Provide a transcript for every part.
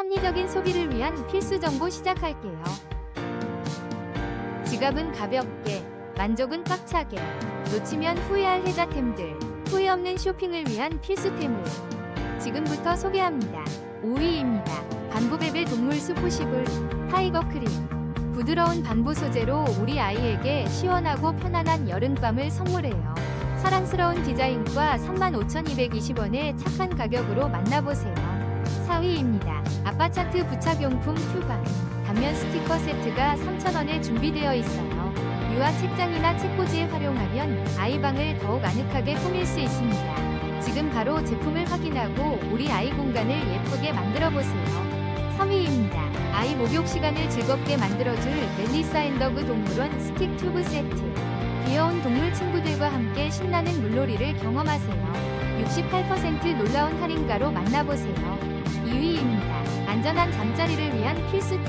합리적인 소비를 위한 필수 정보 시작할게요. 지갑은 가볍게, 만족은 꽉차게, 놓치면 후회할 혜자템들, 후회 없는 쇼핑을 위한 필수템을 지금부터 소개합니다. 5위입니다. 반부베벨 동물수 포시블 타이거 크림. 부드러운 반부 소재로 우리 아이에게 시원하고 편안한 여름밤을 선물해요. 사랑스러운 디자인과 35,220원의 착한 가격으로 만나보세요. 4위입니다. 아빠 차트 부착용품 큐방. 단면 스티커 세트가 3,000원에 준비되어 있어요. 유아 책장이나 책꽂이에 활용하면 아이방을 더욱 아늑하게 꾸밀 수 있습니다. 지금 바로 제품을 확인하고 우리 아이 공간을 예쁘게 만들어 보세요. 3위입니다. 아이 목욕 시간을 즐겁게 만들어줄 멜리사 앤더그 동물원 스틱 튜브 세트. 귀여운 동물 친구들과 함께 신나는 물놀이를 경험하세요. 68% 놀라운 할인가로 만나보세요. 2위입니다. 안전한 잠자리를 위한 필수템.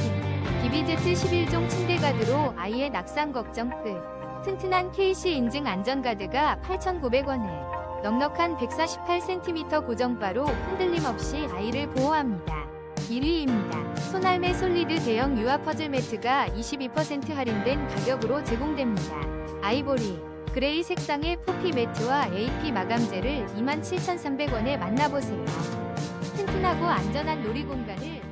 비비제트 11종 침대 가드로 아이의 낙상 걱정 끝. 튼튼한 KC 인증 안전 가드가 8,900원에 넉넉한 148cm 고정바로 흔들림 없이 아이를 보호합니다. 1위입니다. 소날매 솔리드 대형 유아 퍼즐 매트가 22% 할인된 가격으로 제공됩니다. 아이보리, 그레이 색상의 포피 매트와 AP 마감재를 27,300원에 만나보세요. 튼튼하고 안전한 놀이 공간을